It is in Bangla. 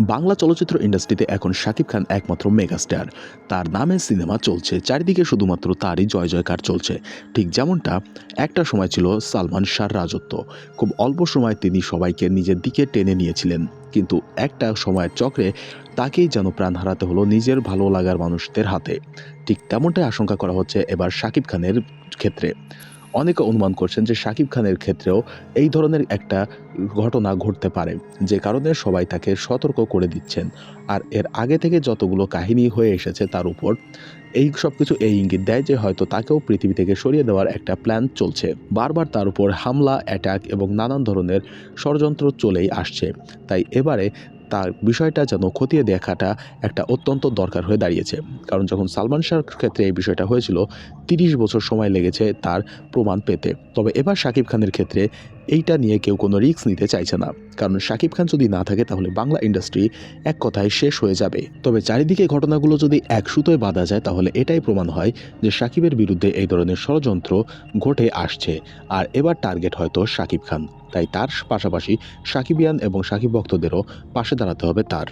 বাংলা চলচ্চিত্র ইন্ডাস্ট্রিতে এখন শাকিব খান একমাত্র মেগাস্টার। তার নামে সিনেমা চলছে, চারিদিকে শুধুমাত্র তারই জয় জয়কার চলছে। ঠিক যেমনটা একটা সময় ছিল সালমান শাহর রাজত্ব। খুব অল্প সময় তিনি সবাইকে নিজের দিকে টেনে নিয়েছিলেন। কিন্তু একটা সময়ের চক্রে তাকেই যেন প্রাণ হারাতে হলো নিজের ভালো লাগার মানুষদের হাতে। ঠিক তেমনটাই আশঙ্কা করা হচ্ছে এবার শাকিব খানের ক্ষেত্রে। অনেকে অনুমান করছেন যে শাকিব খানের ক্ষেত্রেও এই ধরনের একটা ঘটনা ঘটতে পারে, যে কারণে সবাই তাকে সতর্ক করে দিচ্ছেন। আর এর আগে থেকে যতগুলো কাহিনী হয়ে এসেছে তার উপর, এই সব কিছু এই ইঙ্গিত দেয় যে হয়তো তাকেও পৃথিবী থেকে সরিয়ে দেওয়ার একটা প্ল্যান চলছে। বারবার তার উপর হামলা, অ্যাটাক এবং নানান ধরনের ষড়যন্ত্র চলেই আসছে। তাই এবারে তার বিষয়টা যেন খতিয়ে দেখাটা একটা অত্যন্ত দরকার হয়ে দাঁড়িয়েছে। কারণ যখন সালমান শাহর ক্ষেত্রে এই বিষয়টা হয়েছিল, তিরিশ বছর সময় লেগেছে তার প্রমাণ পেতে। তবে এবার শাকিব খানের ক্ষেত্রে এইটা নিয়ে কেউ কোনো রিস্ক নিতে চাইছে না। কারণ শাকিব খান যদি না থাকে, তাহলে বাংলা ইন্ডাস্ট্রি এক কথায় শেষ হয়ে যাবে। তবে চারিদিকে ঘটনাগুলো যদি এক সুতোয় বাঁধা যায়, তাহলে এটাই প্রমাণ হয় যে শাকিবের বিরুদ্ধে এই ধরনের ষড়যন্ত্র ঘটে আসছে। আর এবার টার্গেট হয়তো শাকিব খান। তাই তার পাশাপাশি সাকিবিয়ান এবং সাকিব ভক্তদেরও পাশে দাঁড়াতে হবে তার।